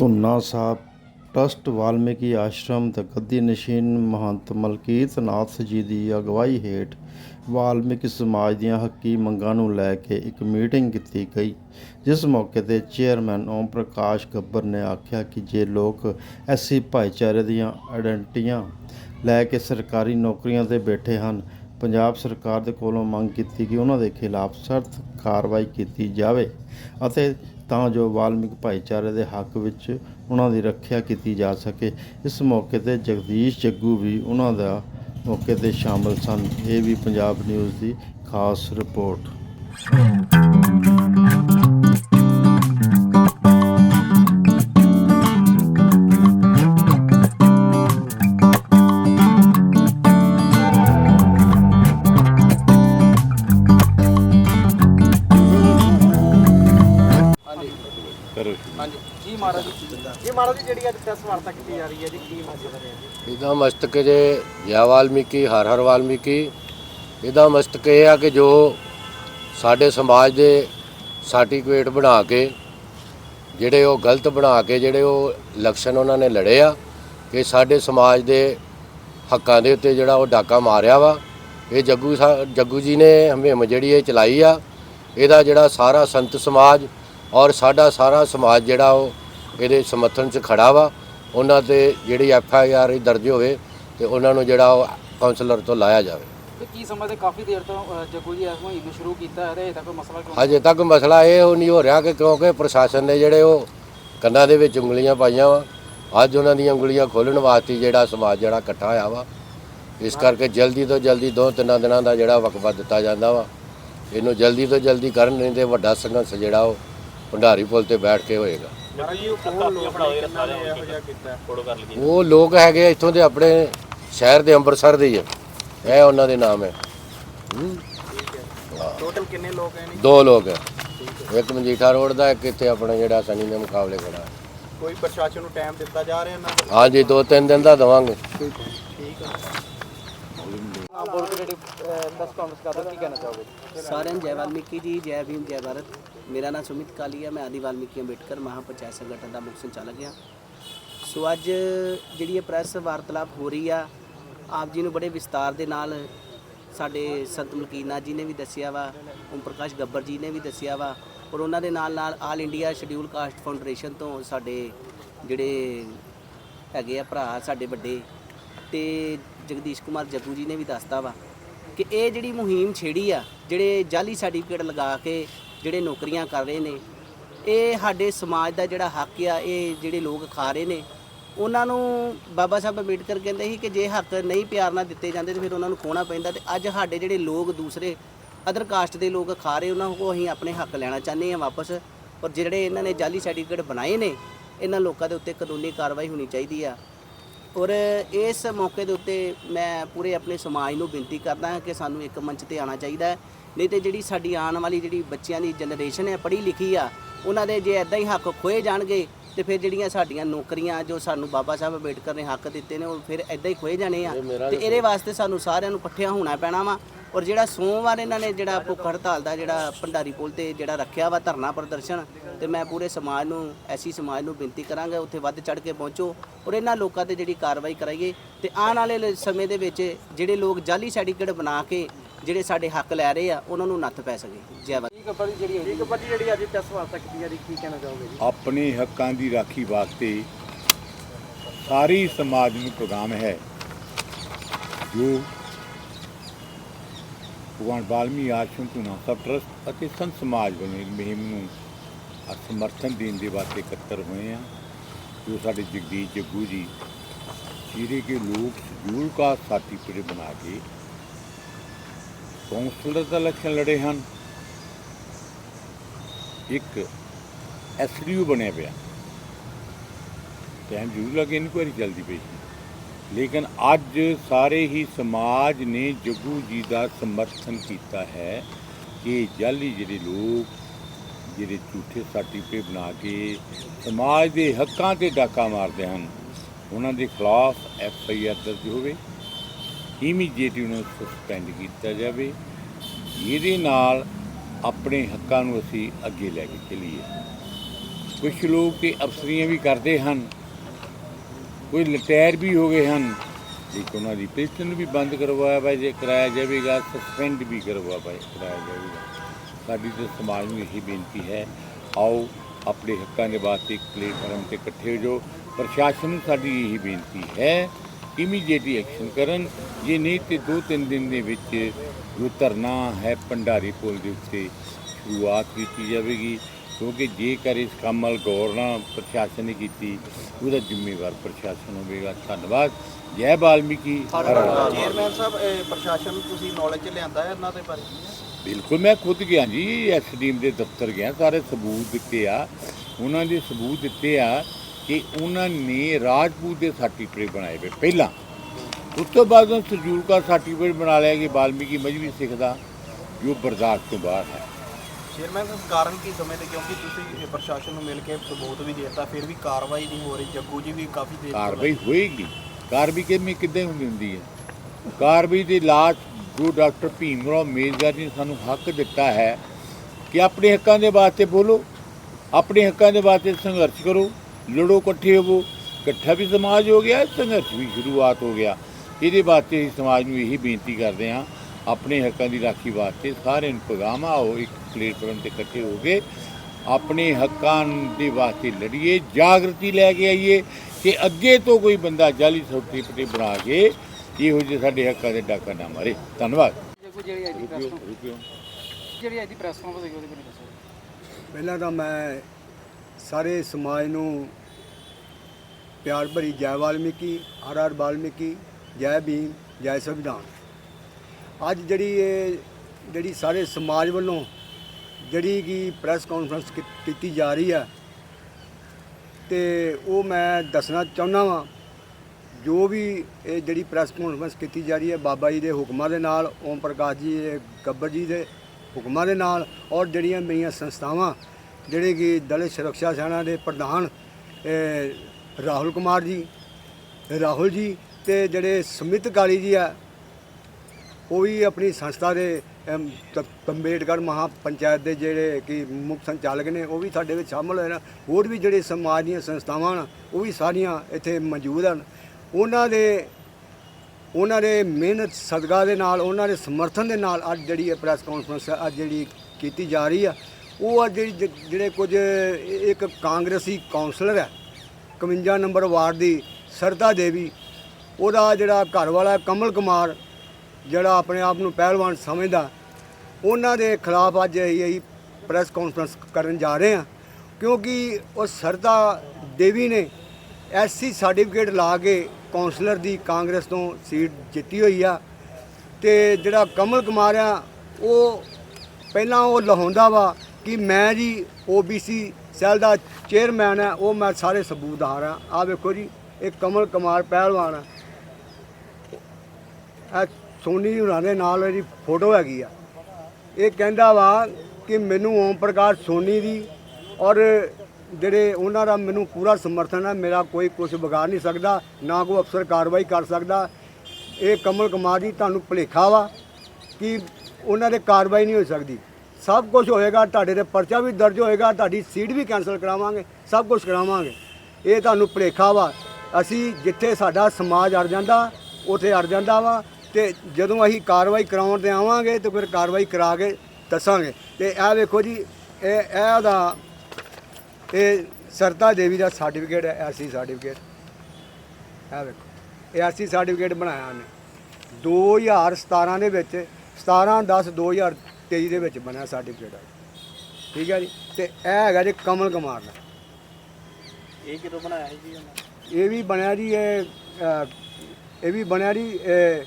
ਧੁੰਨਾ ਸਾਹਿਬ, trust Valmiki ਆਸ਼ਰਮ ਤੇ ਗੱਦੀ ਨਸ਼ੀਨ ਮਹੰਤ ਮਲਕੀਤ ਨਾਥ ਜੀ ਦੀ ਅਗਵਾਈ ਹੇਠ ਵਾਲਮੀਕੀ ਸਮਾਜ ਦੀਆਂ ਹੱਕੀ ਮੰਗਾਂ ਨੂੰ ਲੈ ਕੇ ਇੱਕ ਮੀਟਿੰਗ ਕੀਤੀ ਗਈ, ਜਿਸ ਮੌਕੇ ਤੇ ਚੇਅਰਮੈਨ ਓਮ ਪ੍ਰਕਾਸ਼ ਗੱਬਰ ਨੇ ਆਖਿਆ ਕਿ ਜੇ ਲੋਕ ਐਸੀ ਭਾਈਚਾਰੇ ਦੀਆਂ ਆਇਡੈਂਟੀਆਂ ਲੈ ਕੇ ਸਰਕਾਰੀ ਨੌਕਰੀਆਂ ਤੇ ਬੈਠੇ ਹਨ, ਪੰਜਾਬ ਸਰਕਾਰ ਦੇ ਕੋਲੋਂ ਮੰਗ ਕੀਤੀ ਕਿ ਉਹਨਾਂ ਦੇ ਖਿਲਾਫ ਸਖਤ ਕਾਰਵਾਈ ਕੀਤੀ ਜਾਵੇ ਅਤੇ ਤਾਂ ਜੋ ਵਾਲਮੀਕ ਭਾਈਚਾਰੇ ਦੇ ਹੱਕ ਵਿੱਚ ਉਹਨਾਂ ਦੀ ਰੱਖਿਆ ਕੀਤੀ ਜਾ ਸਕੇ। ਇਸ ਮੌਕੇ ਤੇ ਜਗਦੀਸ਼ ਜੱਗੂ ਵੀ ਉਹਨਾਂ ਦਾ ਮੌਕੇ ਤੇ ਸ਼ਾਮਲ ਸਨ। ਇਹ ਵੀ ਪੰਜਾਬ ਨਿਊਜ਼ ਦੀ ਖਾਸ ਰਿਪੋਰਟ। ਜੀ ਮਹਾਰਾਜ ਜੀ ਜਿਹੜੀ ਅੱਜ ਪ੍ਰੈਸ ਵਾਰਤਾ ਕੀਤੀ ਜਾ ਰਹੀ ਹੈ ਜੀ, ਕੀ ਮਸਲਾ ਹੈ ਜੀ? ਇਹਦਾ ਮਸਤਕ ਜੇ ਜੈ ਵਾਲਮੀਕੀ, ਹਰ ਹਰ ਵਾਲਮੀਕੀ। ਇਹਦਾ ਮਸਤਕ ਇਹ ਆ ਕਿ ਜੋ ਸਾਡੇ ਸਮਾਜ ਦੇ ਸਰਟੀਫਿਕੇਟ ਬਣਾ ਕੇ, ਜਿਹੜੇ ਉਹ ਗਲਤ ਬਣਾ ਕੇ, ਜਿਹੜੇ ਉਹ ਇਲੈਕਸ਼ਨ ਉਹਨਾਂ ਨੇ ਲੜੇ ਆ ਕਿ ਸਾਡੇ ਸਮਾਜ ਦੇ ਹੱਕਾਂ ਦੇ ਉੱਤੇ ਜਿਹੜਾ ਉਹ ਡਾਕਾ ਮਾਰਿਆ ਵਾ। ਇਹ ਜੱਗੂ ਸਾ- ਜੱਗੂ ਜੀ ਨੇ ਹਮੇਮ ਜਿਹੜੀ ਇਹ ਚਲਾਈ ਆ। ਇਹਦਾ ਜਿਹੜਾ ਸਾਰਾ ਸੰਤ ਸਮਾਜ ਔਰ ਸਾਡਾ ਸਾਰਾ ਸਮਾਜ ਜਿਹੜਾ ਉਹ ਇਹਦੇ ਸਮਰਥਨ 'ਚ ਖੜਾ ਵਾ। ਉਹਨਾਂ ਤੇ ਜਿਹੜੀ ਐਫ ਆਈ ਆਰ ਦਰਜ ਹੋਵੇ ਤੇ ਉਹਨਾਂ ਨੂੰ ਜਿਹੜਾ ਉਹ ਕਾਉਂਸਲਰ ਤੋਂ ਲਾਇਆ ਜਾਵੇ। ਤੇ ਕੀ ਸਮਝਦੇ ਕਾਫੀ ਦੇਰ ਤੋਂ ਅ, ਜੱਗੂ ਜੀ ਇਸ ਮੁਹਿੰਮ ਸ਼ੁਰੂ ਕੀਤਾ ਹੈ ਤੇ ਅਜੇ ਤੱਕ ਕੋਈ ਮਸਲਾ ਕਿਉਂ ਹਜੇ ਤੱਕ ਮਸਲਾ ਇਹ ਹੋ ਨਹੀਂ ਹੋ ਰਿਹਾ ਕਿ ਕਿਉਂਕਿ ਪ੍ਰਸ਼ਾਸਨ ਨੇ ਜਿਹੜੇ ਉਹ ਕੰਨਾਂ ਦੇ ਵਿੱਚ ਉਂਗਲੀਆਂ ਪਾਈਆਂ ਵਾ। ਅੱਜ ਉਹਨਾਂ ਦੀਆਂ ਉਂਗਲੀਆਂ ਖੋਲਣ ਵਾਸਤੇ ਜਿਹੜਾ ਸਮਾਜ ਜਿਹੜਾ ਇਕੱਠਾ ਹੋਇਆ ਵਾ। ਇਸ ਕਰਕੇ ਜਲਦੀ ਤੋਂ ਜਲਦੀ ਦੋ ਤਿੰਨਾਂ ਦਿਨਾਂ ਦਾ ਜਿਹੜਾ ਵਕਫਾ ਦਿੱਤਾ ਜਾਂਦਾ ਵਾ। ਇਹਨੂੰ ਜਲਦੀ ਤੋਂ ਜਲਦੀ ਕਰਨ ਨਹੀਂ ਤੇ ਵੱਡਾ ਸੰਘਰਸ਼ ਜਿਹੜਾ ਉਹ ਭੰਡਾਰੀ ਪੁਲ ਤੇ ਬੈਠ ਕੇ ਹੋਏਗਾ। ਉਹ ਲੋਕ ਹੈਗੇ ਆ ਇੱਥੋਂ ਦੇ ਆਪਣੇ ਸ਼ਹਿਰ ਦੇ ਅੰਮ੍ਰਿਤਸਰ ਦੇ ਹੀ ਆ। ਇਹ ਉਹਨਾਂ ਦੇ ਨਾਮ ਹੈ। ਹੂੰ। ਟੋਟਲ ਕਿੰਨੇ ਲੋਕ ਹੈ ਦੋ ਲੋਕ ਹੈ। ਇੱਕ ਮਜੀਠਾ ਰੋਡ ਦਾ ਇੱਕ ਇੱਥੇ ਆਪਣਾ ਜਿਹੜਾ ਸਨੀ ਦੇ ਮੁਕਾਬਲੇ ਖੜਾ। ਕੋਈ ਪ੍ਰਸ਼ਾਸਨ ਨੂੰ ਟਾਈਮ ਦਿੱਤਾ ਜਾ ਰਿਹਾ ਨਾ ਹਾਂਜੀ ਦੋ ਤਿੰਨ ਦਿਨ ਦਾ ਦਵਾਂਗੇ। ਠੀਕ ਹੈ। ਆਪ ਬੋਲ ਕੇ ਜਿਹੜੀ ਦਸ ਕਾਉਂਟਸ ਕਰਦਾ ਕੀ ਕਹਿਣਾ ਚਾਹੋਗੇ ਸਾਰਿਆਂ ਨੂੰ ਜੈ ਵਾਲਮੀਕੀ ਜੀ ਜੈ ਭੀਮ ਜੈ ਭਾਰਤ ਮੇਰਾ ਨਾਮ ਸੁਮਿਤ ਕਾਲੀਆ ਮੈਂ ਆਦੀ ਵਾਲਮੀਕੀ ਅੰਬੇਡਕਰ ਮਹਾ ਪੰਚਾਇਤ ਸੰਗਠਨ ਦਾ ਮੁੱਖ ਸੰਚਾਲਕ ਹਾਂ ਸੋ ਅੱਜ ਜਿਹੜੀ ਇਹ ਪ੍ਰੈਸ ਵਾਰਤਾਲਾਪ ਹੋ ਰਹੀ ਆ ਆਪ ਜੀ ਨੂੰ ਬੜੇ ਵਿਸਤਾਰ ਦੇ ਨਾਲ ਸਾਡੇ ਸੰਤ ਮਲਕੀਨਾ ਜੀ ਨੇ ਵੀ ਦੱਸਿਆ ਵਾ ਓਮ ਪ੍ਰਕਾਸ਼ ਗੱਬਰ ਜੀ ਨੇ ਵੀ ਦੱਸਿਆ ਵਾ ਔਰ ਉਹਨਾਂ ਦੇ ਨਾਲ ਨਾਲ all India scheduled caste foundation ਤੋਂ ਸਾਡੇ ਜਿਹੜੇ ਹੈਗੇ ਆ ਭਰਾ ਸਾਡੇ ਵੱਡੇ ਤੇ ਜਗਦੀਸ਼ ਕੁਮਾਰ ਜੱਗੂ ਜੀ ਨੇ ਵੀ ਦੱਸਤਾ ਵਾ ਕਿ ਇਹ ਜਿਹੜੀ ਮੁਹਿੰਮ ਛੇੜੀ ਆ, ਜਿਹੜੇ ਜਾਲੀ ਸਰਟੀਫਿਕੇਟ ਲਗਾ ਕੇ ਜਿਹੜੇ ਨੌਕਰੀਆਂ ਕਰ ਰਹੇ ਨੇ, ਇਹ ਸਾਡੇ ਸਮਾਜ ਦਾ ਜਿਹੜਾ ਹੱਕ ਆ, ਇਹ ਜਿਹੜੇ ਲੋਕ ਖਾ ਰਹੇ ਨੇ, ਉਹਨਾਂ ਨੂੰ ਬਾਬਾ ਸਾਹਿਬ ਅੰਬੇਡਕਰ ਕਹਿੰਦੇ ਸੀ ਕਿ ਜੇ ਹੱਕ ਨਹੀਂ ਪਿਆਰ ਨਾਲ ਦਿੱਤੇ ਜਾਂਦੇ ਤੇ ਫਿਰ ਉਹਨਾਂ ਨੂੰ ਖੋਣਾ ਪੈਂਦਾ ਤੇ ਅੱਜ ਸਾਡੇ ਜਿਹੜੇ ਲੋਕ ਦੂਸਰੇ ਅਦਰ ਕਾਸਟ ਦੇ ਲੋਕ ਖਾ ਰਹੇ, ਉਹਨਾਂ ਕੋਲ ਅਸੀਂ ਆਪਣੇ ਹੱਕ ਲੈਣਾ ਚਾਹੁੰਦੇ ਹਾਂ ਵਾਪਸ ਪਰ ਜਿਹੜੇ ਇਹਨਾਂ ਨੇ ਜਾਲੀ ਸਰਟੀਫਿਕੇਟ ਬਣਾਏ ਨੇ, ਇਹਨਾਂ ਲੋਕਾਂ ਦੇ ਉੱਤੇ ਕਾਨੂੰਨੀ ਕਾਰਵਾਈ ਹੋਣੀ ਚਾਹੀਦੀ ਆ। ਔਰ ਇਸ ਮੌਕੇ ਦੇ ਉੱਤੇ ਮੈਂ ਪੂਰੇ ਆਪਣੇ ਸਮਾਜ ਨੂੰ ਬੇਨਤੀ ਕਰਦਾ ਹਾਂ ਕਿ ਸਾਨੂੰ ਇੱਕ ਮੰਚ ਤੇ ਆਉਣਾ ਚਾਹੀਦਾ ਹੈ। ਨਹੀਂ ਤੇ ਜਿਹੜੀ ਸਾਡੀ ਆਉਣ ਵਾਲੀ ਜਿਹੜੀ ਬੱਚਿਆਂ ਦੀ ਜਨਰੇਸ਼ਨ ਹੈ ਪੜ੍ਹੀ ਲਿਖੀ ਆ ਉਹਨਾਂ ਦੇ ਜੇ ਐਦਾਂ ਹੀ ਹੱਕ ਖੋਏ ਜਾਣਗੇ ਤੇ ਫਿਰ ਜਿਹੜੀਆਂ ਸਾਡੀਆਂ ਨੌਕਰੀਆਂ ਜੋ ਸਾਨੂੰ ਬਾਬਾ ਸਾਹਿਬ ਅੰਬੇਡਕਰ ਨੇ ਹੱਕ ਦਿੱਤੇ ਨੇ ਉਹ ਫਿਰ ਐਦਾਂ ਹੀ ਖੋਏ ਜਾਣੇ ਆ। ਤੇ ਇਹਦੇ ਵਾਸਤੇ ਸਾਨੂੰ ਸਾਰਿਆਂ ਨੂੰ ਇਕੱਠਿਆਂ ਹੋਣਾ ਪੈਣਾ ਵਾ। ਔਰ ਜਿਹੜਾ ਸੋਮਵਾਰ ਇਹਨਾਂ ਨੇ ਜਿਹੜਾ ਭੁੱਖ ਹੜਤਾਲ ਦਾ ਜਿਹੜਾ ਭੰਡਾਰੀ ਪੁਲ ਤੇ ਜਿਹੜਾ ਰੱਖਿਆ ਵਾ ਧਰਨਾ ਪ੍ਰਦਰਸ਼ਨ ਤੇ ਮੈਂ ਪੂਰੇ ਸਮਾਜ ਨੂੰ ਐਸੀ ਸਮਾਜ ਨੂੰ ਬੇਨਤੀ ਕਰਾਂਗਾ ਉੱਥੇ ਵੱਧ ਚੜ ਕੇ ਪਹੁੰਚੋ ਔਰ ਇਹਨਾਂ ਲੋਕਾਂ ਤੇ ਜਿਹੜੀ ਕਾਰਵਾਈ ਕਰਾਈਏ। ਤੇ ਆਉਣ ਵਾਲੇ ਸਮੇਂ ਦੇ ਵਿੱਚ ਜਿਹੜੇ ਲੋਕ ਜਾਲੀ ਸਰਟੀਫਿਕੇਟ ਬਣਾ ਕੇ ਜਿਹੜੇ ਸਾਡੇ ਹੱਕ ਲੈ ਰਹੇ ਆ ਉਹਨਾਂ ਨੂੰ ਨੱਥ ਪੈ ਸਕੇ। ਜੈ ਵਾਹਿਗੁਰੂ। ਜਿਹੜੀ ਜਿਹੜੀ ਅੱਜ ਪ੍ਰੈਸ ਵਾਰਤਾ ਕੀਤੀ ਜਾ ਰਹੀ ਕੀ ਕਹਿਣਾ ਚਾਹੋਗੇ ਜੀ? ਆਪਣੇ ਹੱਕਾਂ ਦੀ ਰਾਖੀ ਵਾਸਤੇ ਸਾਰੀ ਸਮਾਜ ਨੂੰ ਪ੍ਰੋਗਰਾਮ ਹੈ ਜੋ ਭਗਵਾਨ ਬਾਲਮੀ ਆਸ਼ਰਮ ਧੂਨਾ ਸਭ ਟਰਸਟ ਅਤੇ ਸੰਤ ਸਮਾਜ ਵੱਲੋਂ ਇਸ ਮੁਹਿੰਮ ਨੂੰ ਸਮਰਥਨ ਦੇਣ ਦੇ ਵਾਸਤੇ ਇਕੱਤਰ ਹੋਏ ਆ ਜੋ ਸਾਡੇ ਜਗਦੀਸ਼ ਜੱਗੂ ਜੀ, ਜਿਹੜੇ ਕਿ ਲੋਕ ਸ਼ਡਿਊਲ ਕਾ ਸਰਟੀਫਿਕੇਟ ਬਣਾ ਕੇ ਕੌਂਸਲਰ ਦਾ ਇਲੈਕਸ਼ਨ ਲੜੇ ਹਨ, ਇੱਕ ਐਸਡੀਓ ਬਣਿਆ ਪਿਆ। ਟਾਈਮ ਜ਼ਰੂਰ ਲੱਗੇ ਇਨਕੁਆਇਰੀ ਚੱਲਦੀ ਪਈ ਸੀ। ਲੇਕਿਨ ਅੱਜ ਸਾਰੇ ਹੀ ਸਮਾਜ ਨੇ ਜੱਗੂ ਜੀ ਦਾ ਸਮਰਥਨ ਕੀਤਾ ਹੈ ਕਿ ਜਾਲੀ ਜਿਹੜੇ ਲੋਕ, ਜਿਹੜੇ ਝੂਠੇ ਸਰਟੀਫਿਕੇਟ ਬਣਾ ਕੇ ਸਮਾਜ ਦੇ ਹੱਕਾਂ ਤੇ ਡਾਕਾ ਮਾਰਦੇ ਹਨ, ਉਹਨਾਂ ਦੇ ਖਿਲਾਫ ਐਫ ਆਈ ਆਰ ਦਰਜ ਹੋਵੇ ਇਮੀਡੀਏਟਲੀ ਉਹਨੂੰ ਸਸਪੈਂਡ ਕੀਤਾ ਜਾਵੇ, ਇਹਦੇ ਨਾਲ ਆਪਣੇ ਹੱਕਾਂ ਨੂੰ ਅਸੀਂ ਅੱਗੇ ਲੈ ਕੇ ਚੱਲੀਏ। ਕੁਝ ਲੋਕ ਤੇ ਅਫਸਰੀਆਂ ਵੀ ਕਰਦੇ ਹਨ। ਕੋਈ ਲਟੈਰ ਵੀ ਹੋ ਗਏ ਹਨ। ਇੱਕ ਉਹਨਾਂ ਦੀ ਪੈਨਸ਼ਨ ਵੀ ਬੰਦ ਕਰਵਾਇਆ ਵਾ, ਜੇ ਕਰਾਇਆ ਜਾਵੇਗਾ, ਸਸਪੈਂਡ ਵੀ ਕਰਵਾ ਪਾਏ ਕਰਾਇਆ ਜਾਵੇਗਾ। ਸਾਡੀ ਤੇ ਸਮਾਜ ਨੂੰ ਇਹੀ ਬੇਨਤੀ ਹੈ, ਆਓ ਆਪਣੇ ਹੱਕਾਂ ਦੇ ਵਾਸਤੇ ਇੱਕ ਪਲੇਟਫਾਰਮ ਤੇ ਇਕੱਠੇ ਹੋ ਜਾਓ। ਪ੍ਰਸ਼ਾਸਨ ਨੂੰ ਸਾਡੀ ਇਹੀ ਬੇਨਤੀ ਹੈ ਇਮੀਡੀਏਟਲੀ ਐਕਸ਼ਨ ਕਰਨ। ਜੇ ਨਹੀਂ ਤੇ ਦੋ ਤਿੰਨ ਦਿਨ ਦੇ ਵਿੱਚ ਜੋ ਧਰਨਾ ਹੈ ਭੰਡਾਰੀ ਪੁਲ ਦੇ ਉੱਤੇ, ਸ਼ੁਰੂਆਤ ਕੀਤੀ ਜਾਵੇਗੀ। ਕਿਉਂਕਿ ਜੇਕਰ ਇਸ ਕੰਮ ਵੱਲ ਗੌਰ ਨਾ ਪ੍ਰਸ਼ਾਸਨ ਨੇ ਕੀਤੀ ਉਹਦਾ ਜ਼ਿੰਮੇਵਾਰ ਪ੍ਰਸ਼ਾਸਨ ਹੋਵੇਗਾ। ਧੰਨਵਾਦ। ਜੈ ਮਹਾਦੇਵ। ਚੇਅਰਮੈਨ ਸਾਹਿਬ ਇਹ ਪ੍ਰਸ਼ਾਸਨ ਨੂੰ ਤੁਸੀਂ ਨੌਲੇਜ ਚ ਲਿਆਂਦਾ ਹੈ ਇਹਨਾਂ ਦੇ ਬਾਰੇ? ਬਿਲਕੁਲ ਮੈਂ ਖੁਦ ਗਿਆ ਜੀ ਐਸਡੀਐਮ ਦੇ ਦਫ਼ਤਰ ਗਿਆ ਸਾਰੇ ਸਬੂਤ ਦਿੱਤੇ ਆ। ਉਹਨਾਂ ਦੇ ਸਬੂਤ ਦਿੱਤੇ ਆ ਕਿ ਉਹਨਾਂ ਨੇ ਰਾਜਪੂਤ ਦੇ ਸਰਟੀਫਿਕੇਟ ਬਣਾਏ ਵੇ ਪਹਿਲਾਂ। ਉਸ ਤੋਂ ਬਾਅਦ ਉਹ ਸਜੂਲ ਦਾ ਸਰਟੀਫਿਕੇਟ ਬਣਾ ਲਿਆ ਕਿ ਵਾਲਮੀਕੀ ਮਜਬੀ ਸਿੱਖ ਦਾ ਜੋ ਬਰਦਾਸ਼ਤ ਤੋਂ ਬਾਹਰ ਹੈ। ਚੇਅਰਮੈਨ ਸਾਹਿਬ ਕਾਰਨ ਕੀ ਸਮਝਦੇ? ਕਿਉਂਕਿ ਤੁਸੀਂ ਪ੍ਰਸ਼ਾਸਨ ਨੂੰ ਮਿਲ ਕੇ ਸਬੂਤ ਵੀ ਦੇਤਾ, ਫਿਰ ਵੀ ਕਾਰਵਾਈ ਨਹੀਂ ਹੋ ਰਹੀ, ਜੱਗੂ ਜੀ ਵੀ ਕਾਫੀ ਦੇਰ ਕਾਰਵਾਈ ਹੋਏਗੀ। ਕਾਰਵਾਈ ਕਿਵੇਂ ਕਿੱਦਾਂ ਹੁੰਦੀ ਹੁੰਦੀ ਹੈ? ਕਾਰਵਾਈ ਦੇ ਲਾਸ਼ ਜੋ ਡਾਕਟਰ ਭੀਮਰਾਓ ਮੇਜਰ ਜੀ ਨੇ ਸਾਨੂੰ ਹੱਕ ਦਿੱਤਾ ਹੈ ਕਿ ਆਪਣੇ ਹੱਕਾਂ ਦੇ ਵਾਸਤੇ ਬੋਲੋ, ਆਪਣੇ ਹੱਕਾਂ ਦੇ ਵਾਸਤੇ ਸੰਘਰਸ਼ ਕਰੋ, ਲੜੋ, ਇਕੱਠੇ ਹੋਵੋ, ਇਕੱਠਾ ਵੀ ਸਮਾਜ ਹੋ ਗਿਆ, ਸੰਘਰਸ਼ ਵੀ ਸ਼ੁਰੂਆਤ ਹੋ ਗਿਆ। ਇਹਦੇ ਵਾਸਤੇ ਅਸੀਂ ਸਮਾਜ ਨੂੰ ਇਹੀ ਬੇਨਤੀ ਕਰਦੇ ਹਾਂ ਆਪਣੇ ਹੱਕਾਂ ਦੀ ਰਾਖੀ ਵਾਸਤੇ ਸਾਰਿਆਂ ਨੂੰ ਪੈਗਾਮ ਆਓ ਇੱਕ ਪਲੇਟਫਾਰਮ ਤੇ ਇਕੱਠੇ ਹੋ ਕੇ ਆਪਣੇ ਹੱਕਾਂ ਦੇ ਵਾਸਤੇ ਲੜੀਏ ਜਾਗਰਤੀ ਲੈ ਕੇ ਆਈਏ ਕਿ ਅੱਗੇ ਤੋਂ ਕੋਈ ਬੰਦਾ ਜਾਲੀ ਸਰਟੀਫਿਕੇਟ ਬਣਾ ਕੇ ਇਹੋ ਜਿਹੇ ਸਾਡੇ ਹੱਕਾਂ ਦੇ ਡਾਕਾ ਨਾ ਮਾਰੇ। ਧੰਨਵਾਦ। ਜੱਗੂ ਜਿਹੜੀ ਅੱਜ ਦੀ ਪ੍ਰੈਸ ਰੁਕਿਓ ਰੁਕਿਓ। ਜਿਹੜੀ ਅੱਜ ਦੀ ਪ੍ਰੈਸ ਕਾਨਫਰੰਸ ਹੋਈ ਉਹਦੇ ਬਾਰੇ ਦੱਸੋ। ਪਹਿਲਾਂ ਤਾਂ ਮੈਂ ਸਾਰੇ ਸਮਾਜ ਨੂੰ ਪਿਆਰ ਭਰੀ ਜੈ ਵਾਲਮੀਕੀ ਹਰ ਹਰ ਵਾਲਮੀਕੀ ਜੈ ਭੀਮ ਜੈ ਸੰਵਿਧਾਨ। ਅੱਜ ਜਿਹੜੀ ਇਹ ਜਿਹੜੀ ਸਾਰੇ ਸਮਾਜ ਵੱਲੋਂ ਜਿਹੜੀ ਕਿ ਪ੍ਰੈਸ ਕਾਨਫਰੰਸ ਕੀਤੀ ਜਾ ਰਹੀ ਹੈ ਤੇ ਉਹ ਮੈਂ ਦੱਸਣਾ ਚਾਹੁੰਦਾ ਵਾਂ, ਜੋ ਵੀ ਇਹ ਜਿਹੜੀ ਪ੍ਰੈਸ ਕਾਨਫਰੰਸ ਕੀਤੀ ਜਾ ਰਹੀ ਹੈ, ਬਾਬਾ ਜੀ ਦੇ ਹੁਕਮਾਂ ਦੇ ਨਾਲ, ਓਮ ਪ੍ਰਕਾਸ਼ ਜੀ ਗੱਬਰ ਜੀ ਦੇ ਹੁਕਮਾਂ ਦੇ ਨਾਲ, ਔਰ ਜਿਹੜੀਆਂ ਮੇਰੀਆਂ ਸੰਸਥਾਵਾਂ, ਜਿਹੜੇ ਕਿ ਦਲਿਤ ਸੁਰੱਖਿਆ ਸੈਨਾ ਦੇ ਪ੍ਰਧਾਨ ਰਾਹੁਲ ਕੁਮਾਰ ਜੀ, ਰਾਹੁਲ ਜੀ ਤੇ ਜਿਹੜੇ ਸੁਮਿਤ ਕਾਲੀ ਜੀ ਆ ਉਹ ਵੀ ਆਪਣੀ ਸੰਸਥਾ ਦੇ ਅਮ, ਅੰਬੇਡਕਰ ਮਹਾ ਪੰਚਾਇਤ ਦੇ ਜਿਹੜੇ ਕਿ ਮੁੱਖ ਸੰਚਾਲਕ ਨੇ ਉਹ ਵੀ ਸਾਡੇ ਵਿੱਚ ਸ਼ਾਮਲ ਹੋਏ ਨੇ। ਹੋਰ ਵੀ ਜਿਹੜੇ ਸਮਾਜ ਦੀਆਂ ਸੰਸਥਾਵਾਂ ਹਨ ਉਹ ਵੀ ਸਾਰੀਆਂ ਇੱਥੇ ਮੌਜੂਦ ਹਨ। ਉਹਨਾਂ ਦੇ ਉਹਨਾਂ ਦੇ ਮਿਹਨਤ ਸਦਕਾ ਦੇ ਨਾਲ ਉਹਨਾਂ ਦੇ ਸਮਰਥਨ ਦੇ ਨਾਲ ਅੱਜ ਜਿਹੜੀ ਇਹ ਪ੍ਰੈਸ ਕਾਨਫਰੰਸ ਅੱਜ ਜਿਹੜੀ ਕੀਤੀ ਜਾ ਰਹੀ ਆ ਉਹ ਅੱਜ ਜਿਹੜੀ ਜਿਹੜੇ ਕੁਝ ਇੱਕ ਕਾਂਗਰਸੀ ਕਾਉਂਸਲਰ ਹੈ 51 ਨੰਬਰ ਵਾਰਡ ਦੀ ਸਰਦਾ ਦੇਵੀ ਉਹਦਾ ਜਿਹੜਾ ਘਰ ਵਾਲਾ ਕਮਲ ਕੁਮਾਰ ਜਿਹੜਾ ਆਪਣੇ ਆਪ ਨੂੰ ਪਹਿਲਵਾਨ ਸਮਝਦਾ, ਉਹਨਾਂ ਦੇ ਖਿਲਾਫ ਅੱਜ ਅਸੀਂ ਅਸੀਂ ਪ੍ਰੈਸ ਕਾਨਫਰੰਸ ਕਰਨ ਜਾ ਰਹੇ ਹਾਂ। ਕਿਉਂਕਿ ਉਹ ਸਰਦਾ ਦੇਵੀ ਨੇ ਐਸਸੀ ਸਰਟੀਫਿਕੇਟ ਲਾ ਕੇ ਕਾਉਂਸਲਰ ਦੀ ਕਾਂਗਰਸ ਤੋਂ ਸੀਟ ਜਿੱਤੀ ਹੋਈ ਆ ਤੇ ਜਿਹੜਾ ਕਮਲ ਕੁਮਾਰ ਆ, ਉਹ ਪਹਿਲਾਂ ਉਹ ਲਹਾਉਂਦਾ ਵਾ ਕਿ ਮੈਂ ਜੀ ਓਬੀਸੀ ਸੈੱਲ ਦਾ ਚੇਅਰਮੈਨ ਹੈ ਉਹ ਮੈਂ ਸਾਰੇ ਸਬੂਤਦਾਰ ਆ। ਰਹਾ ਆ ਵੇਖੋ ਜੀ, ਇਹ ਕਮਲ ਕੁਮਾਰ ਪਹਿਲਵਾਨ ਆ। ਸੋਨੀ ਹੁਰਾਂ ਦੇ ਨਾਲ ਇਹਦੀ ਫੋਟੋ ਹੈਗੀ ਆ। ਇਹ ਕਹਿੰਦਾ ਵਾ ਕਿ ਮੈਨੂੰ ਓਮ ਪ੍ਰਕਾਸ਼ ਸੋਨੀ ਦੀ ਔਰ ਜਿਹੜੇ ਉਹਨਾਂ ਦਾ ਮੈਨੂੰ ਪੂਰਾ ਸਮਰਥਨ ਹੈ ਮੇਰਾ ਕੋਈ ਕੁਝ ਵਿਗਾੜ ਨਹੀਂ ਸਕਦਾ, ਨਾ ਕੋਈ ਅਫਸਰ ਕਾਰਵਾਈ ਕਰ ਸਕਦਾ। ਇਹ ਕਮਲ ਕੁਮਾਰ ਜੀ ਤੁਹਾਨੂੰ ਭੁਲੇਖਾ ਵਾ ਕਿ ਉਹਨਾਂ ਦੇ ਕਾਰਵਾਈ ਨਹੀਂ ਹੋ ਸਕਦੀ। ਸਭ ਕੁਝ ਹੋਏਗਾ, ਤੁਹਾਡੇ ਤੇ ਪਰਚਾ ਵੀ ਦਰਜ ਹੋਏਗਾ, ਤੁਹਾਡੀ ਸੀਟ ਵੀ ਕੈਨਸਲ ਕਰਾਵਾਂਗੇ, ਸਭ ਕੁਝ ਕਰਾਵਾਂਗੇ। ਇਹ ਤੁਹਾਨੂੰ ਭੁਲੇਖਾ ਵਾ। ਅਸੀਂ ਜਿੱਥੇ ਸਾਡਾ ਸਮਾਜ ਅੜ ਜਾਂਦਾ, ਉਥੇ ਅੜ ਜਾਂਦਾ ਵਾ। ਤੇ ਜਦੋਂ ਅਸੀਂ ਕਾਰਵਾਈ ਕਰਾਉਣ ਤੇ ਆਵਾਂਗੇ ਤੇ ਫਿਰ ਕਾਰਵਾਈ ਕਰਾ ਕੇ ਦੱਸਾਂਗੇ। ਤੇ ਇਹ ਵੇਖੋ ਜੀ ਇਹ ਇਹ ਦਾ ਇਹ ਸਰਤਾ ਦੇਵੀ ਦਾ ਸਰਟੀਫਿਕੇਟ ਹੈ ਐਸੀ ਸਰਟੀਫਿਕੇਟ ਇਹ ਵੇਖੋ ਇਹ ਐਸੀ ਸਰਟੀਫਿਕੇਟ ਬਣਾਇਆ ਉਹਨੇ। 2017 ਦੇ ਵਿੱਚ 17 10 2023 ਦੇ ਵਿੱਚ ਬਣਿਆ ਸਰਟੀਫਿਕੇਟ ਠੀਕ ਹੈ ਜੀ ਤੇ ਇਹ ਹੈਗਾ ਜੀ ਕਮਲ ਕੁਮਾਰ ਦਾ। ਇਹ ਕਿਦੋਂ ਬਣਾਇਆ ਜੀ ਇਹ ਵੀ ਬਣਿਆ ਜੀ ਇਹ ਇਹ ਵੀ ਬਣਿਆ ਜੀ ਇਹ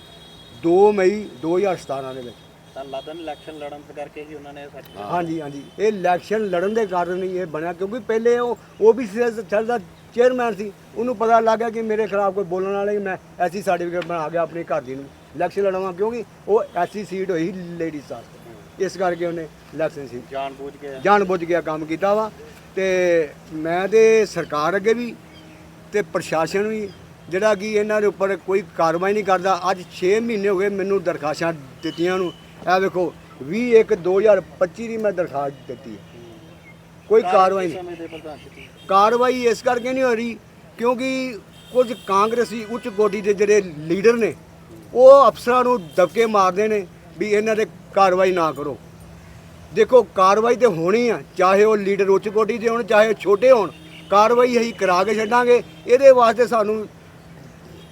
2 ਮਈ 2017 ਦੇ ਵਿੱਚ। ਤਾਂ ਲਾਦਨ ਇਲੈਕਸ਼ਨ ਲੜਨ ਕਰਕੇ ਹੀ ਉਹਨਾਂ ਨੇ ਸਰਟੀਫਿਕੇਟ ਹਾਂਜੀ ਹਾਂਜੀ। ਇਹ ਇਲੈਕਸ਼ਨ ਲੜਨ ਦੇ ਕਾਰਨ ਹੀ ਇਹ ਬਣਿਆ ਕਿਉਂਕਿ ਪਹਿਲੇ ਉਹ ਓਬੀਸੀ ਸੈੱਲ ਦਾ ਚੇਅਰਮੈਨ ਸੀ। ਉਹਨੂੰ ਪਤਾ ਲੱਗ ਗਿਆ ਕਿ ਮੇਰੇ ਖਿਲਾਫ ਕੋਈ ਬੋਲਣ ਵਾਲਾ ਹੀ ਮੈਂ ਐਸੀ ਸਰਟੀਫਿਕੇਟ ਬਣਾ ਗਿਆ ਆਪਣੀ ਘਰ ਦੀ ਨੂੰ ਇਲੈਕਸ਼ਨ ਲੜਾਵਾਂ ਕਿਉਂਕਿ ਉਹ ਐਸੀ ਸੀਟ ਹੋਈ ਲੇਡੀਜ਼ ਵਾਸਤੇ। ਇਸ ਕਰਕੇ ਉਹਨੇ ਇਲੈਕਸ਼ਨ ਸੀ ਜਾਣ ਬੂਝ ਕੇ। ਜਾਣ ਬੁੱਝ ਗਿਆ ਕੰਮ ਕੀਤਾ ਵਾ। ਤੇ ਮੈਂ ਤੇ ਸਰਕਾਰ ਅੱਗੇ ਵੀ ਤੇ ਪ੍ਰਸ਼ਾਸਨ ਵੀ ਜਿਹੜਾ ਕਿ ਇਹਨਾਂ ਦੇ ਉੱਪਰ ਕੋਈ ਕਾਰਵਾਈ ਨਹੀਂ ਕਰਦਾ। ਅੱਜ 6 ਮਹੀਨੇ ਹੋ ਗਏ ਮੈਨੂੰ ਦਰਖਾਸਤਾਂ ਦਿੱਤੀਆਂ ਨੂੰ। ਇਹ ਵੇਖੋ 20 1 2025 ਦੀ ਮੈਂ ਦਰਖਾਸਤ ਦਿੱਤੀ ਹੈ। ਕੋਈ ਕਾਰਵਾਈ ਨਹੀਂ। ਕਾਰਵਾਈ ਇਸ ਕਰਕੇ ਨਹੀਂ ਹੋ ਰਹੀ ਕਿਉਂਕਿ ਕੁਝ ਕਾਂਗਰਸੀ ਉੱਚ ਕੋਟੀ ਦੇ ਜਿਹੜੇ ਲੀਡਰ ਨੇ ਉਹ ਅਫਸਰਾਂ ਨੂੰ ਦਬਕੇ ਮਾਰਦੇ ਨੇ ਵੀ ਇਹਨਾਂ ਦੇ ਕਾਰਵਾਈ ਨਾ ਕਰੋ। ਦੇਖੋ ਕਾਰਵਾਈ ਤੇ ਹੋਣੀ ਆ ਚਾਹੇ ਉਹ ਲੀਡਰ ਉੱਚ ਕੋਟੀ ਦੇ ਹੋਣ ਚਾਹੇ ਛੋਟੇ ਹੋਣ। ਕਾਰਵਾਈ ਅਸੀਂ ਕਰਾ ਕੇ ਛੱਡਾਂਗੇ। ਇਹਦੇ ਵਾਸਤੇ ਸਾਨੂੰ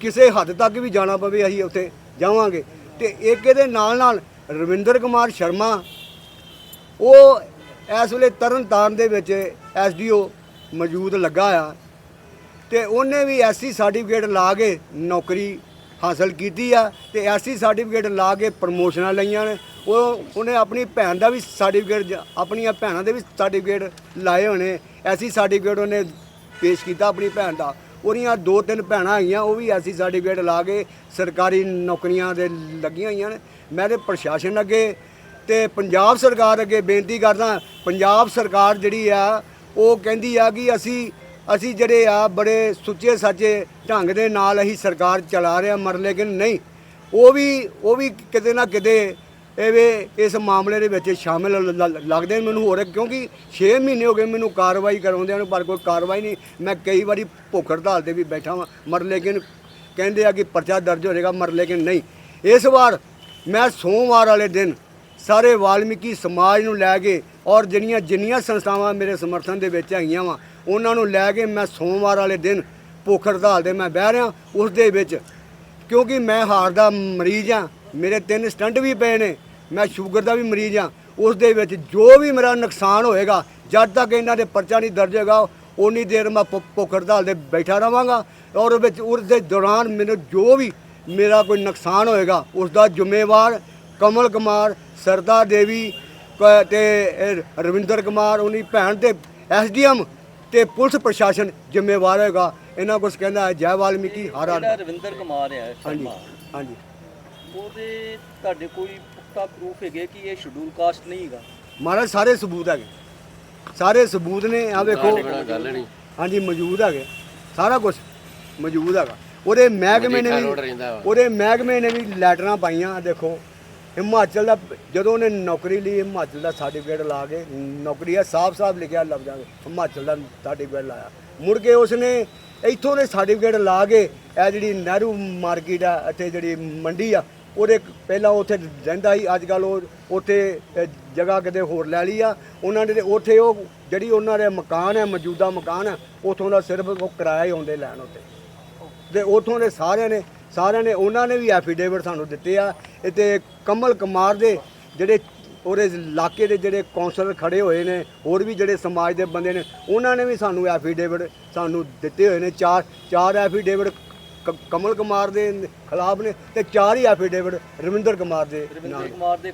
ਕਿਸੇ ਹੱਦ ਤੱਕ ਵੀ ਜਾਣਾ ਪਵੇ, ਅਸੀਂ ਉੱਥੇ ਜਾਵਾਂਗੇ। ਤੇ ਇੱਕ ਇਹਦੇ ਨਾਲ ਨਾਲ ਰਵਿੰਦਰ ਕੁਮਾਰ ਸ਼ਰਮਾ, ਉਹ ਇਸ ਵੇਲੇ ਤਰਨ ਤਾਰਨ ਦੇ ਵਿੱਚ ਐਸਡੀਓ ਮੌਜੂਦ ਲੱਗਾ ਆ ਤੇ ਉਹਨੇ ਵੀ ਐਸਸੀ ਸਰਟੀਫਿਕੇਟ ਲਾ ਕੇ ਨੌਕਰੀ ਹਾਸਲ ਕੀਤੀ ਆ ਤੇ ਐਸਸੀ ਸਰਟੀਫਿਕੇਟ ਲਾ ਕੇ ਪ੍ਰਮੋਸ਼ਨਾਂ ਲਈਆਂ ਨੇ। ਉਹ ਉਹਨੇ ਆਪਣੀ ਭੈਣ ਦਾ ਵੀ ਸਰਟੀਫਿਕੇਟ ਆਪਣੀਆਂ ਭੈਣਾਂ ਦੇ ਵੀ ਸਰਟੀਫਿਕੇਟ ਲਾਏ ਹੋਣੇ। ਐਸਸੀ ਸਰਟੀਫਿਕੇਟ ਉਹਨੇ ਪੇਸ਼ ਕੀਤਾ ਆਪਣੀ ਭੈਣ ਦਾ। ਉਹਦੀਆਂ ਦੋ ਤਿੰਨ ਭੈਣਾਂ ਆਈਆਂ, ਉਹ ਵੀ ਐਸੀ ਸਰਟੀਫਿਕੇਟ ਲਾ ਕੇ ਸਰਕਾਰੀ ਨੌਕਰੀਆਂ ਦੇ ਲੱਗੀਆਂ ਹੋਈਆਂ ਨੇ। ਮੈਂ ਤੇ ਪ੍ਰਸ਼ਾਸਨ ਅੱਗੇ ਤੇ ਪੰਜਾਬ ਸਰਕਾਰ ਅੱਗੇ ਬੇਨਤੀ ਕਰਦਾ, ਪੰਜਾਬ ਸਰਕਾਰ ਜਿਹੜੀ ਆ, ਉਹ ਕਹਿੰਦੀ ਆ ਕਿ ਅਸੀਂ ਅਸੀਂ ਜਿਹੜੇ ਆ ਬੜੇ ਸੁੱਚੇ ਸਾਚੇ ਢੰਗ ਦੇ ਨਾਲ ਅਸੀਂ ਸਰਕਾਰ ਚਲਾ ਰਹੇ ਹਾਂ ਮਰ ਲੇਕਿਨ ਨਹੀਂ। ਉਹ ਵੀ ਉਹ ਵੀ ਕਿਤੇ ਨਾ ਕਿਤੇ ਇਹ ਵੀ ਇਸ ਮਾਮਲੇ ਦੇ ਵਿੱਚ ਸ਼ਾਮਿਲ ਲ- ਲੱਗਦੇ ਨੇ ਮੈਨੂੰ ਹੋਰ ਕਿਉਂਕਿ 6 ਮਹੀਨੇ ਹੋ ਗਏ ਮੈਨੂੰ ਕਾਰਵਾਈ ਕਰਾਉਂਦਿਆਂ ਨੂੰ, ਪਰ ਕੋਈ ਕਾਰਵਾਈ ਨਹੀਂ। ਮੈਂ ਕਈ ਵਾਰੀ ਭੁੱਖ ਹੜਤਾਲ ਤੇ ਵੀ ਬੈਠਾ ਵਾਂ, ਮਰ ਲੇਕਿਨ ਕਹਿੰਦੇ ਆ ਕਿ ਪਰਚਾ ਦਰਜ ਹੋ ਜਾਏਗਾ ਮਰ ਲੇਕਿਨ ਨਹੀਂ। ਇਸ ਵਾਰ ਮੈਂ ਸੋਮਵਾਰ ਵਾਲੇ ਦਿਨ ਸਾਰੇ ਵਾਲਮੀਕੀ ਸਮਾਜ ਨੂੰ ਲੈ ਕੇ ਔਰ ਜਿਹੜੀਆਂ, ਜਿੰਨੀਆਂ ਸੰਸਥਾਵਾਂ ਮੇਰੇ ਸਮਰਥਨ ਦੇ ਵਿੱਚ ਹੈਗੀਆਂ ਵਾ, ਉਹਨਾਂ ਨੂੰ ਲੈ ਕੇ ਮੈਂ ਸੋਮਵਾਰ ਵਾਲੇ ਦਿਨ ਭੁੱਖ ਹੜਤਾਲ ਤੇ ਮੈਂ ਬਹਿ ਰਿਹਾ, ਉਸ ਦੇ ਵਿੱਚ ਕਿਉਂਕਿ ਮੈਂ ਹਾਰ ਦਾ ਮਰੀਜ਼ ਆ ਮੇਰੇ ਤਿੰਨ ਸਟੰਟ ਵੀ ਪਏ ਨੇ ਮੈਂ ਸ਼ੂਗਰ ਦਾ ਵੀ ਮਰੀਜ਼ ਆ ਉਸ ਦੇ ਵਿੱਚ ਜੋ ਵੀ ਮੇਰਾ ਨੁਕਸਾਨ ਹੋਏਗਾ ਜਦ ਤੱਕ ਇਹਨਾਂ ਦੇ ਪਰਚਾ ਨਹੀਂ ਦਰਜ ਹੋਏਗਾ ਉਨੀ ਦੇਰ ਮੈਂ ਭੁੱਖ ਹੜਤਾਲ ਤੇ ਬੈਠਾ ਰਵਾਂਗਾ ਔਰ ਵਿੱਚ ਉਸ ਦੇ ਦੌਰਾਨ ਮੈਨੂੰ ਜੋ ਵੀ ਮੇਰਾ ਕੋਈ ਨੁਕਸਾਨ ਹੋਏਗਾ ਉਸ ਦਾ ਜ਼ਿੰਮੇਵਾਰ ਕਮਲ ਕੁਮਾਰ ਸਰਦਾ ਦੇਵੀ ਤੇ ਰਵਿੰਦਰ ਕੁਮਾਰ ਉਹਦੀ ਭੈਣ ਤੇ ਐਸਡੀਐਮ ਤੇ ਪੁਲਿਸ ਪ੍ਰਸ਼ਾਸਨ ਜ਼ਿੰਮੇਵਾਰ ਹੋਏਗਾ। ਇਹਨਾਂ ਕੁਝ ਕਹਿੰਦਾ ਹੈ ਜੈ ਵਾਲਮੀਕੀ ਹਰ ਰਵਿੰਦਰ ਕੁਮਾਰ ਹੈ ਹਾਂਜੀ ਹਾਂਜੀ। ਉਹਦੇ ਤੁਹਾਡੇ ਕੋਈ ਪੁਖਤਾ ਪ੍ਰੂਫ ਹੈਗੇ ਕਿ ਇਹ ਸ਼ਡਿਊਲ ਕਾਸਟ ਨਹੀਂ ਹੈਗਾ। ਮਹਾਰਾਜ ਸਾਰੇ ਸਬੂਤ ਹੈਗੇ। ਸਾਰੇ ਸਬੂਤ ਨੇ ਆ ਵੇਖੋ ਹਾਂਜੀ ਮੌਜੂਦ ਹੈਗੇ। ਸਾਰਾ ਕੁਝ ਮੌਜੂਦ ਹੈਗਾ। ਉਹਦੇ ਮਹਿਕਮੇ ਨੇ ਵੀ। ਉਹਦੇ ਮਹਿਕਮੇ ਨੇ ਵੀ ਲੈਟਰਾਂ ਪਾਈਆਂ ਦੇਖੋ। ਹਿਮਾਚਲ ਦਾ ਜਦੋਂ ਉਹਨੇ ਨੌਕਰੀ ਲਈ ਹਿਮਾਚਲ ਦਾ ਸਰਟੀਫਿਕੇਟ ਲਾ ਕੇ ਨੌਕਰੀ ਆ ਸਾਫ਼-ਸਾਫ਼ ਲਿਖਿਆ ਲੱਭ ਜਾਵੇ ਹਿਮਾਚਲ ਦਾ ਸਰਟੀਫਿਕੇਟ ਲਾਇਆ। ਮੁੜ ਕੇ ਉਸਨੇ ਇੱਥੋਂ ਦੇ ਸਰਟੀਫਿਕੇਟ ਲਾ ਕੇ ਇਹ ਜਿਹੜੀ ਨਹਿਰੂ ਮਾਰਕੀਟ ਆ ਇੱਥੇ ਜਿਹੜੀ ਮੰਡੀ ਆ ਉਹਦੇ ਪਹਿਲਾਂ ਉੱਥੇ ਰਹਿੰਦਾ ਸੀ, ਅੱਜ ਕੱਲ ਉਹ ਉੱਥੇ ਜਗ੍ਹਾ ਕਿਤੇ ਹੋਰ ਲੈ ਲਈ ਆ। ਉਹਨਾਂ ਨੇ ਉੱਥੇ ਉਹ ਜਿਹੜੀ ਉਹਨਾਂ ਦੇ ਮਕਾਨ ਹੈ, ਮੌਜੂਦਾ ਮਕਾਨ ਹੈ, ਉਥੋਂ ਦਾ ਸਿਰਫ ਉਹ ਕਿਰਾਇਆ ਹੀ ਆਉਂਦੇ ਲੈਣ ਉੱਤੇ ਤੇ ਉਥੋਂ ਦੇ ਸਾਰਿਆਂ ਨੇ ਸਾਰਿਆਂ ਨੇ ਉਹਨਾਂ ਨੇ ਵੀ ਐਫੀਡੇਵਿਟ ਸਾਨੂੰ ਦਿੱਤੇ ਆ। ਤੇ ਕਮਲ ਕੁਮਾਰ ਦੇ ਜਿਹੜੇ ਉਹਦੇ ਇਲਾਕੇ ਦੇ ਜਿਹੜੇ ਕੌਂਸਲਰ ਖੜੇ ਹੋਏ ਨੇ, ਹੋਰ ਵੀ ਜਿਹੜੇ ਸਮਾਜ ਦੇ ਬੰਦੇ ਨੇ, ਉਹਨਾਂ ਨੇ ਵੀ ਸਾਨੂੰ ਐਫੀਡੇਵਿਟ ਸਾਨੂੰ ਦਿੱਤੇ ਹੋਏ ਨੇ। ਚਾਰ ਚਾਰ ਐਫੀਡੇਵਿਟ ਕ- ਕਮਲ ਕੁਮਾਰ ਦੇ ਖਿਲਾਫ ਨੇ ਤੇ ਚਾਰ ਹੀ ਐਫੀਡੇਵਿਟ ਰਵਿੰਦਰ ਕੁਮਾਰ ਦੇ ਰਵਿੰਦਰ ਕੁਮਾਰ ਦੇ